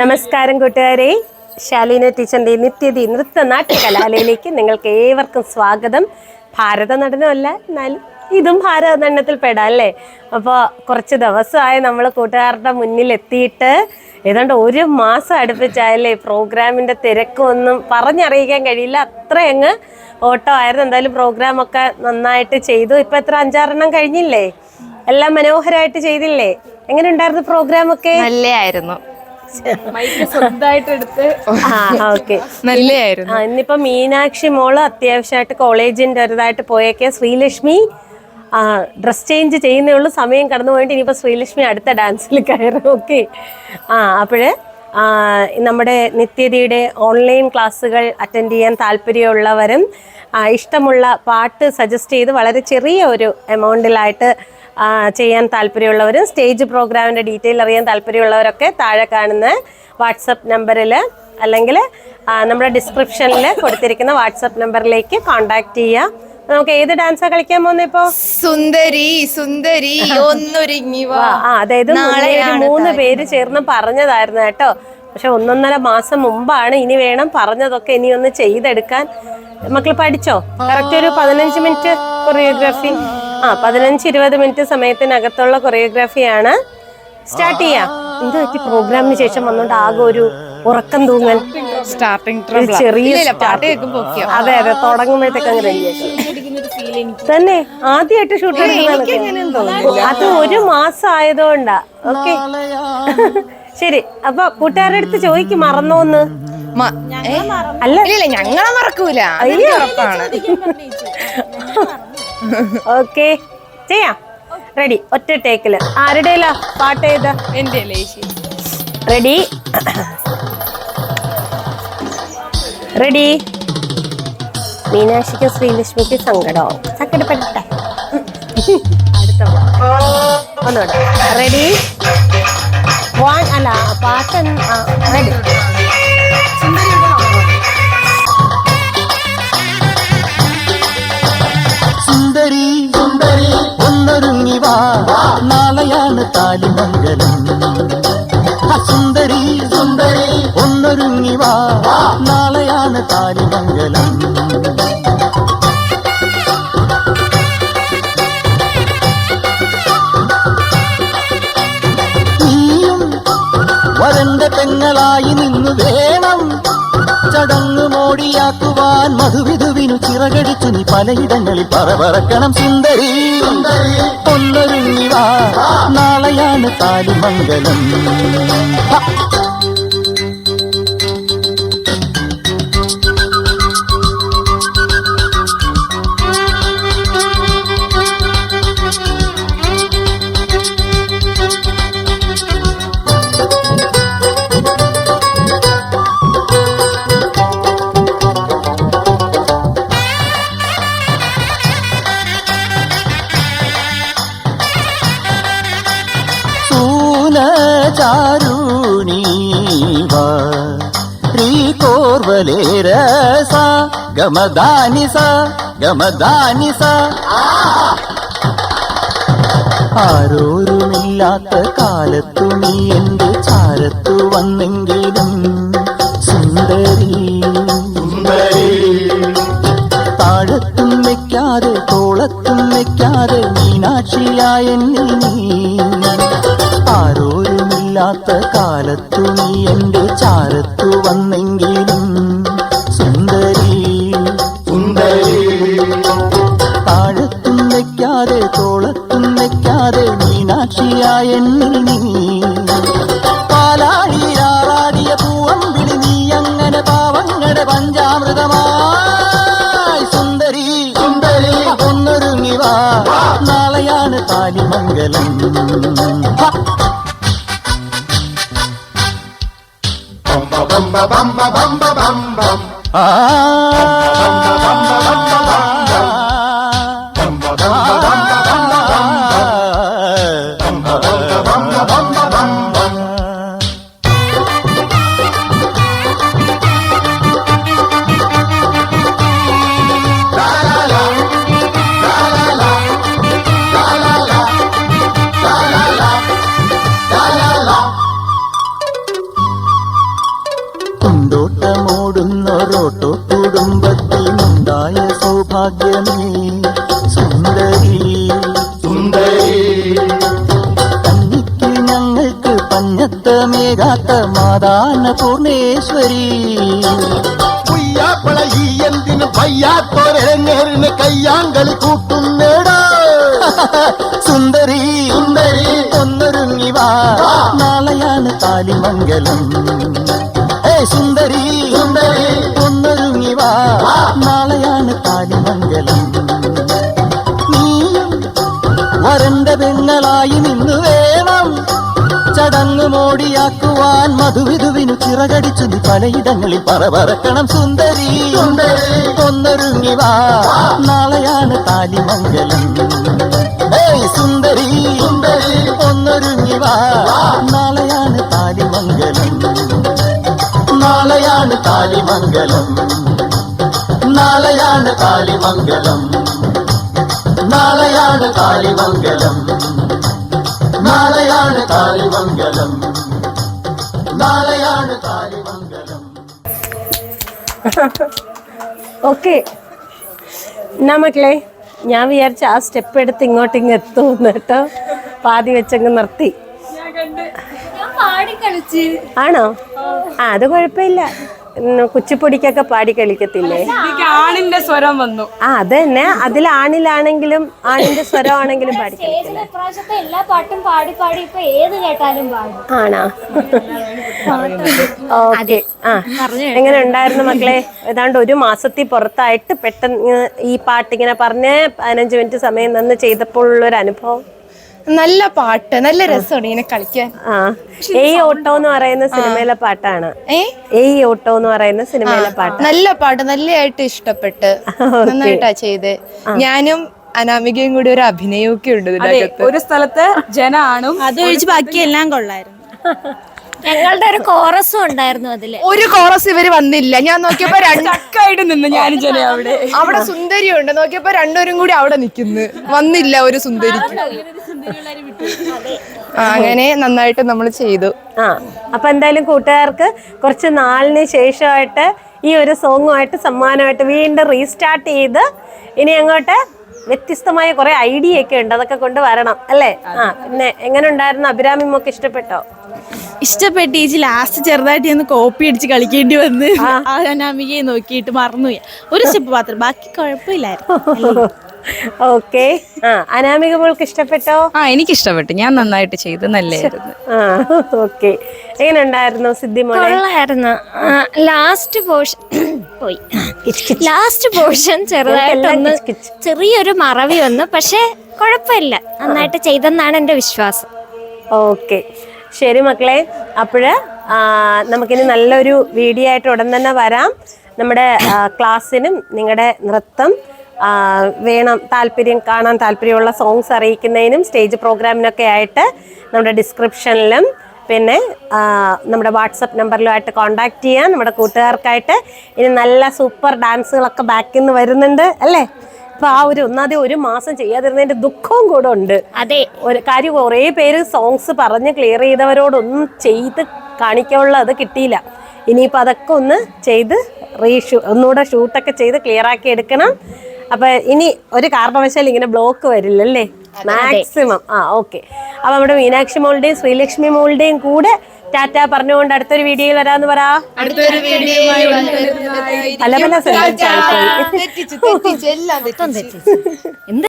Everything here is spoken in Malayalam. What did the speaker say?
നമസ്കാരം കൂട്ടുകാരെ. ശാലീന ടീച്ചറിന്റെ നിത്യതി നൃത്ത നാട്യകലാലയിലേക്ക് നിങ്ങൾക്ക് ഏവർക്കും സ്വാഗതം. ഭാരത നടനമല്ല എന്നാലും ഇതും ഭാരത നടനത്തിൽ പെടാം അല്ലേ? അപ്പോൾ കുറച്ച് ദിവസമായി നമ്മൾ കൂട്ടുകാരുടെ മുന്നിൽ എത്തിയിട്ട് ഏതാണ്ട് ഒരു മാസം അടുപ്പിച്ചായല്ലേ പ്രോഗ്രാമിന്റെ തിരക്കൊന്നും പറഞ്ഞറിയിക്കാൻ കഴിയില്ല. അത്രയങ്ങ് ഓട്ടോ ആയിരുന്നു എന്തായാലും പ്രോഗ്രാമൊക്കെ നന്നായിട്ട് ചെയ്തു. ഇപ്പം എത്ര അഞ്ചാറെണ്ണം കഴിഞ്ഞില്ലേ? എല്ലാം മനോഹരമായിട്ട് ചെയ്തില്ലേ? എങ്ങനെ ഉണ്ടായിരുന്നു പ്രോഗ്രാം ഒക്കെ നല്ലയായിരുന്നു. ആ ഓക്കെ. നല്ലയായിരുന്നു. ആ ഇന്നിപ്പോ മീനാക്ഷി മോൾ അത്യാവശ്യമായിട്ട് കോളേജിന്റെ ഒരുതായിട്ട് പോയേക്കെ. ശ്രീലക്ഷ്മി ഡ്രസ് ചേഞ്ച് ചെയ്യുന്നേ ഉള്ളൂ. സമയം കടന്നു പോയിട്ട് ഇനിയിപ്പോൾ ശ്രീലക്ഷ്മി അടുത്ത ഡാൻസിൽ കയറും. ഓക്കെ. ആ അപ്പോഴ് നമ്മുടെ നിത്യതയുടെ ഓൺലൈൻ ക്ലാസ്സുകൾ അറ്റൻഡ് ചെയ്യാൻ താല്പര്യമുള്ളവരും ഇഷ്ടമുള്ള പാട്ട് സജസ്റ്റ് ചെയ്ത് വളരെ ചെറിയ ഒരു എമൗണ്ടിലായിട്ട് ചെയ്യാൻ താല്പര്യമുള്ളവരും സ്റ്റേജ് പ്രോഗ്രാമിന്റെ ഡീറ്റെയിൽ അറിയാൻ താല്പര്യമുള്ളവരൊക്കെ താഴെ കാണുന്ന വാട്സപ്പ് നമ്പറിൽ അല്ലെങ്കിൽ നമ്മുടെ ഡിസ്ക്രിപ്ഷനിൽ കൊടുത്തിരിക്കുന്ന വാട്സപ്പ് നമ്പറിലേക്ക് കോൺടാക്ട് ചെയ്യുക നമുക്ക് ഏത് ഡാൻസാ കളിക്കാൻ പോകുന്നത് ഇപ്പോ? സുന്ദരി സുന്ദരി ഒന്നൊരുങ്ങി വാ. ആ അതായത് മൂന്ന് പേര് ചേർന്ന് പറഞ്ഞതായിരുന്നു കേട്ടോ. പക്ഷെ ഒന്നൊന്നര മാസം മുമ്പാണ് ഇനി വേണം പറഞ്ഞതൊക്കെ ഇനി ഒന്ന് ചെയ്തെടുക്കാൻ. മക്കൾ പഠിച്ചോ? കറക്റ്റ് ഒരു പതിനഞ്ച് മിനിറ്റ് കൊറിയോഗ്രാഫി ആ പതിനഞ്ച് ഇരുപത് മിനിറ്റ് സമയത്തിനകത്തുള്ള കൊറിയോഗ്രാഫിയാണ് സ്റ്റാർട്ട് ചെയ്യാം. എന്ത് പറ്റി? പ്രോഗ്രാമിന് ശേഷം വന്നോണ്ട് ആകെ ഒരു ഉറക്കം തൂങ്ങൽ. സ്റ്റാർട്ടിങ് ചെറിയ. അതെ അതെ തുടങ്ങുമ്പോഴത്തേക്ക് അങ്ങനെ തന്നെ ആദ്യമായിട്ട് ഷൂട്ട് അത് ഒരു മാസം ആയതുകൊണ്ടാ ഓക്കെ ശരി അപ്പൊ കൂട്ടുകാരുടെ അടുത്ത് ചോദിക്കും മറന്നോന്ന്? അല്ല ഞങ്ങളെ മറക്കൂല. ഓക്കെ ചെയ്യാം. റെഡി ഒറ്റ ടേക്കിൽ ആരുടെ പാട്ട് ചെയ്ത? എന്റെ റെഡി റെഡി മീനാക്ഷിക്ക് ശ്രീലക്ഷ്മിക്ക് സങ്കടോ. സങ്കടപ്പെടട്ടെ. അടുത്ത ഒന്നുകൂടെ. റെഡി വൺ അല്ല പാട്ട് റെഡി നാളെയാണ് താലിമംഗലം നീയും വരന്റെ പെങ്ങളായി നിന്നു വേണം ചടങ്ങ് മോടിയാക്കുവാൻ മധുവിധുവിനു ചിറകടിച്ചു നീ പലയിടങ്ങളിൽ പറവറക്കണം സുന്ദരി ഒന്നൊരുങ്ങി വാ നാളെയാണ് താലിമംഗലം ഹ! സൂനചാരുണീവ ശ്രീകോർവലേരസ ഗമദാനിസ ഗമദാനിസ ആരോരുമില്ലാത്ത കാലത്തു നീ എന്റെ ചാരത്തു വന്നെങ്കിലും സുന്ദരി താഴത്തും വെക്കാതെ തോളത്തും വെക്കാതെ മീനാക്ഷിയായ നീ ആരോരുമില്ലാത്ത കാലത്തു നീ എന്റെ ചാരത്തു വന്നെങ്കിലും സുന്ദരി സുന്ദരി. താഴത്തും വയ്ക്കാതെ തോളത്തും വയ്ക്കാതെ മീനാക്ഷിയായ നീ. പാലാഴിയാറാടിയ പൂവമ്പിളി നീ അങ്ങനെ പാവങ്ങളുടെ പഞ്ചാമൃതമായി. സുന്ദരി സുന്ദരി. ഒന്നൊരുങ്ങി വാ. നാളെയാണ് താലിമംഗലം. ఆ. പഞ്ഞത്തമേകാത്ത മാതാന പൂർണേശ്വരി പുയ്യാപ്പള ഈ എന്തിനു വയ്യാത്തോരങ്ങേറിന് കയ്യാങ്കളി കൂട്ടുന്നേടാ സുന്ദരി സുന്ദരി ഒന്നൊരുങ്ങി വാ നാളെയാണ് താലിമംഗലം ഏ സുന്ദരി സുന്ദരി ഒന്നൊരുങ്ങി വാ നാളെയാണ് ചടങ്ങ് മോടിയാക്കുവാൻ മധുവിധുവിനു ചിറകടിച്ചു നീ പലയിടങ്ങളിൽ പറവറക്കണം സുന്ദരി. ഒന്നൊരുങ്ങി വാ. നാളെയാണ് താലിമംഗലം സുന്ദരി. ഒന്നൊരുങ്ങി വാ. നാളെയാണ് താലിമംഗലം നാളെയാണ് താലിമംഗലം നാളെയാണ് താലിമംഗലം നാളെയാണ് താലിമംഗലം നാളെയാണ് താലിമംഗലം. നാളെയാണ് താലിമംഗലം. ഓക്കെ. എന്നാ മക്കളെ ഞാൻ വിചാരിച്ച ആ സ്റ്റെപ്പ് എടുത്ത് ഇങ്ങോട്ട് ഇങ്ങ് എത്തുമെന്ന് കേട്ടോ. പാതി വെച്ചങ്ങ് നിർത്തി. ആണോ? ആ അത് കുഴപ്പമില്ല. കുച്ചിപ്പൊടിക്കൊക്കെ പാടി കളിക്കത്തില്ലേ? ആണിന്റെ സ്വരം വന്നു. ആ അത് തന്നെ അതിൽ ആണിലാണെങ്കിലും ആണിന്റെ സ്വരമാണെങ്കിലും പാടി കളിക്കും. സ്റ്റേജിൽ ഇപ്രാവശ്യത്തെ എല്ലാ പാട്ടും പാടി പാടി ഇപ്പൊ ഏത് കേട്ടാലും പാടും. ആണോ? ഓക്കെ. ആ എങ്ങനെ ഉണ്ടായിരുന്നു മക്കളെ? ഏതാണ്ട് ഒരു മാസത്തിൽ പുറത്തായിട്ട് പെട്ടെന്ന് ഈ പാട്ട് ഇങ്ങനെ പറഞ്ഞ് പതിനഞ്ച് മിനിറ്റ് സമയം നിന്ന് ചെയ്തപ്പോഴുള്ള ഒരു അനുഭവം. നല്ല പാട്ട് നല്ല രസമാണ് ഇങ്ങനെ കളിക്കാൻ. ഏയ് ഓട്ടോ എന്ന് പറയുന്ന സിനിമയിലെ പാട്ടാണ്. ഏയ് ഓട്ടോ എന്ന് പറയുന്ന സിനിമയിലെ പാട്ട്. നല്ല പാട്ട് നല്ലതായിട്ട് ഇഷ്ടപ്പെട്ട്. നന്നായിട്ടാ ചെയ്ത്. ഞാനും അനാമികയും കൂടി ഒരു അഭിനയമൊക്കെ ഉണ്ട് ഒരു സ്ഥലത്ത് ജനാണും ബാക്കി ബാക്കിയെല്ലാം കൊള്ളായിരുന്നു. ഞങ്ങളുടെ ഒരു കോറസും ഉണ്ടായിരുന്നു അതിൽ. ഒരു കോറസ് ഇവർ വന്നില്ല. ഞാൻ നോക്കിയപ്പോ രണ്ട് ചക്കായിട്ട് നിന്ന് ഞാനും ജന അവിടെ. അവിടെ സുന്ദരി സുന്ദരിയുണ്ട്. നോക്കിയപ്പോ രണ്ടുപേരും കൂടി അവിടെ നിക്കുന്നു. വന്നില്ല ഒരു സുന്ദരിക്ക്. ആ, അങ്ങനെ നന്നായിട്ട് നമ്മൾ ചെയ്തു. ആ അപ്പൊ എന്തായാലും കൂട്ടുകാർക്ക് കുറച്ച് നാളിന് ശേഷമായിട്ട് ഈ ഒരു സോങ്ങുമായിട്ട് സമ്മാനമായിട്ട് വീണ്ടും റീസ്റ്റാർട്ട് ചെയ്ത് ഇനി അങ്ങോട്ട് വ്യത്യസ്തമായ കുറെ ഐഡിയ ഒക്കെ ഉണ്ട്. അതൊക്കെ കൊണ്ട് വരണം അല്ലേ? ആ പിന്നെ എങ്ങനെ ഉണ്ടായിരുന്നു? അഭിരാമിമൊക്കെ ഇഷ്ടപ്പെട്ടോ? ഇഷ്ടപ്പെട്ട് ചേച്ചി ലാസ്റ്റ് ചെറുതായിട്ട് ഒന്ന് കോപ്പി അടിച്ച് കളിക്കേണ്ടി വന്ന് ആ. അനാമികയെ നോക്കിയിട്ട് മറന്നുപോയി. ഒരു സ്റ്റെപ്പ് മാത്രം ബാക്കി കുഴപ്പമില്ലായിരുന്നു. ഓക്കെ ആ അനാമിക മോൾക്ക് ഇഷ്ടപ്പെട്ടോ? ആ എനിക്ക് ഇഷ്ടപ്പെട്ടു. ഞാൻ നന്നായിട്ട് ചെയ്തു നല്ലായിരുന്നു ആ ഓക്കെ എങ്ങനെ ഉണ്ടായിരുന്നു സിദ്ധി കൊള്ളായിരുന്നു. ലാസ്റ്റ് പോർഷൻ പോയി. ലാസ്റ്റ് പോർഷൻ ചെറുതായിട്ടൊന്ന് ചെറിയൊരു മറവി വന്നു. പക്ഷെ കുഴപ്പമില്ല. നന്നായിട്ട് ചെയ്തെന്നാണ് എന്റെ വിശ്വാസം. ഓക്കെ ശരി മക്കളെ അപ്പോൾ നമുക്കിനി നല്ലൊരു വീഡിയോ ആയിട്ട് ഉടൻ തന്നെ വരാം. നമ്മുടെ ക്ലാസ്സിനും നിങ്ങളുടെ നൃത്തം വേണം താല്പര്യം കാണാൻ താല്പര്യമുള്ള സോങ്സ് അറിയിക്കുന്നതിനും സ്റ്റേജ് പ്രോഗ്രാമിനൊക്കെ ആയിട്ട് നമ്മുടെ ഡിസ്ക്രിപ്ഷനിലും പിന്നെ നമ്മുടെ വാട്സപ്പ് നമ്പറിലുമായിട്ട് കോൺടാക്ട് ചെയ്യാം നമ്മുടെ കൂട്ടുകാർക്കായിട്ട് ഇനി നല്ല സൂപ്പർ ഡാൻസുകളൊക്കെ ബാക്കിൽ നിന്ന് വരുന്നുണ്ട് അല്ലേ? അപ്പോൾ ആ ഒരു ഒന്നാതെ ഒരു മാസം ചെയ്യാതിരുന്നതിന്റെ ദുഃഖവും കൂടെ ഉണ്ട്. അതെ. ഒരു കാര്യം കുറേ പേര് സോങ്സ് പറഞ്ഞ് ക്ലിയർ ചെയ്തവരോടൊന്നും ചെയ്ത് കാണിക്കാനുള്ള അത് കിട്ടിയില്ല. ഇനിയിപ്പോൾ അതൊക്കെ ഒന്ന് ചെയ്ത് റീഷൂ ഒന്നുകൂടെ ഷൂട്ടൊക്കെ ചെയ്ത് ക്ലിയർ ആക്കി എടുക്കണം. അപ്പൊ ഇനി ഒരു കാരണവശാൽ ഇങ്ങനെ ബ്ലോക്ക് വരില്ലല്ലേ? മാക്സിമം ആ ഓക്കെ അപ്പൊ നമ്മുടെ മീനാക്ഷി മോളുടെയും ശ്രീലക്ഷ്മി മോളുടെയും കൂടെ ടാറ്റ പറഞ്ഞുകൊണ്ട് അടുത്തൊരു വീഡിയോയിൽ വരാന്ന് പറ. അടുത്തൊരു വീഡിയോ പല പല